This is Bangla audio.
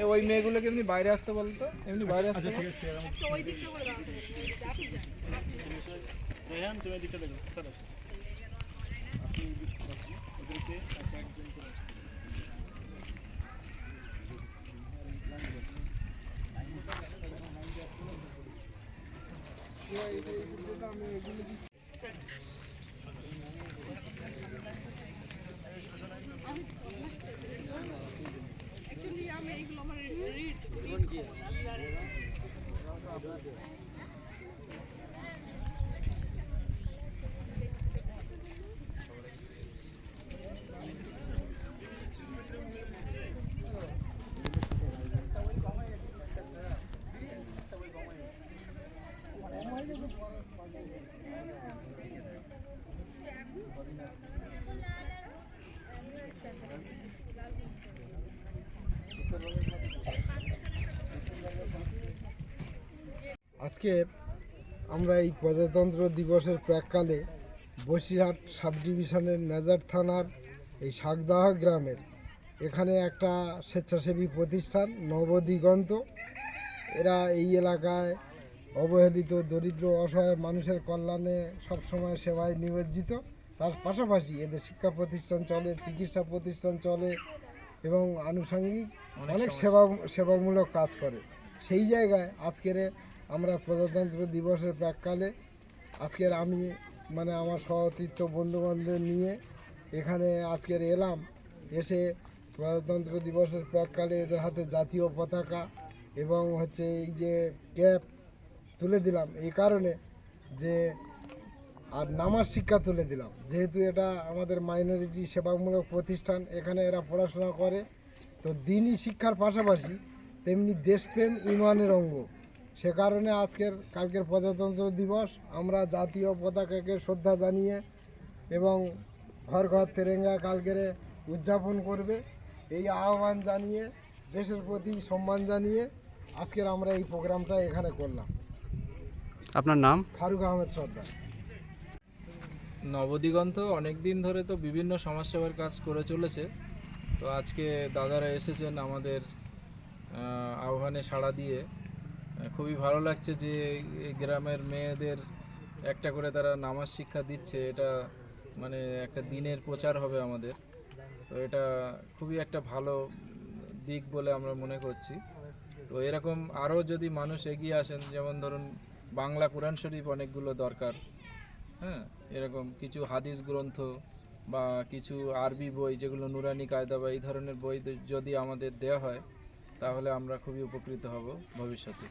এ ওই মেয়েগুলোকে এমনি বাইরে আসতে বলতো এমনি বাইরে আসতে বল। রেহান তুমি এদিকটা দেখো স্যার আসো আপনি এদিকটা রাখুন। ওদেরকে এক একজন করে আসুন। আজকে আমরা এই প্রজাতন্ত্র দিবসের প্রাককালে বসিরহাট সাব ডিভিশনের নাজার থানার এই শাকদাহ গ্রামের এখানে একটা স্বেচ্ছাসেবী প্রতিষ্ঠান নবদিগন্ত। এরা এই এলাকায় অবহেলিত দরিদ্র অসহায় মানুষের কল্যাণে সবসময় সেবায় নিমজ্জিত। তার পাশাপাশি এদের শিক্ষা প্রতিষ্ঠান চলে চিকিৎসা প্রতিষ্ঠান চলে এবং আনুষঙ্গিক অনেক সেবা সেবামূলক কাজ করে। সেই জায়গায় আজকের আমরা প্রজাতন্ত্র দিবসের প্রাককালে আজকের আমি মানে আমার সহতীর্থ বন্ধুবান্ধব নিয়ে এখানে আজকের এলাম। এসে প্রজাতন্ত্র দিবসের প্রাককালে এদের হাতে জাতীয় পতাকা এবং হচ্ছে এই যে ক্যাপ তুলে দিলাম। এই কারণে যে আর নামাজ শিক্ষা তুলে দিলাম। যেহেতু এটা আমাদের মাইনরিটি সেবামূলক প্রতিষ্ঠান, এখানে এরা পড়াশোনা করে, তো দিনই শিক্ষার পাশাপাশি তেমনি দেশপ্রেম ইমানের অঙ্গ। সে কারণে আজকের কালকের প্রজাতন্ত্র দিবস আমরা জাতীয় পতাকাকে শ্রদ্ধা জানিয়ে এবং ঘর ঘর তেরেঙ্গা কালকেরে উদযাপন করবে। এই আহ্বান জানিয়ে দেশের প্রতি সম্মান জানিয়ে আজকের আমরা এই প্রোগ্রামটা এখানে করলাম। আপনার নাম? ফারুক আহমেদ সর্দার। নবদিগন্ত অনেক দিন ধরে তো বিভিন্ন সমাজসেবার কাজ করে চলেছে। তো আজকে দাদারা এসেছেন আমাদের আহ্বানে সাড়া দিয়ে। খুবই ভালো লাগছে যে গ্রামের মেয়েদের একটা করে তারা নামাজ শিক্ষা দিচ্ছে, এটা মানে একটা দিনের প্রচার হবে আমাদের। তো এটা খুবই একটা ভালো দিক বলে আমরা মনে করছি। তো এরকম আরও যদি মানুষ এগিয়ে আসেন, যেমন ধরুন বাংলা কোরআন শরীফ অনেকগুলো দরকার হ্যাঁ? এরকম কিছু হাদিস গ্রন্থ বা কিছু আরবি বই, যেগুলো নুরানি, কায়দা বা এই ধরনের বই যদি আমাদের দেওয়া হয়, তাহলে আমরা খুবই উপকৃত হব ভবিষ্যতে।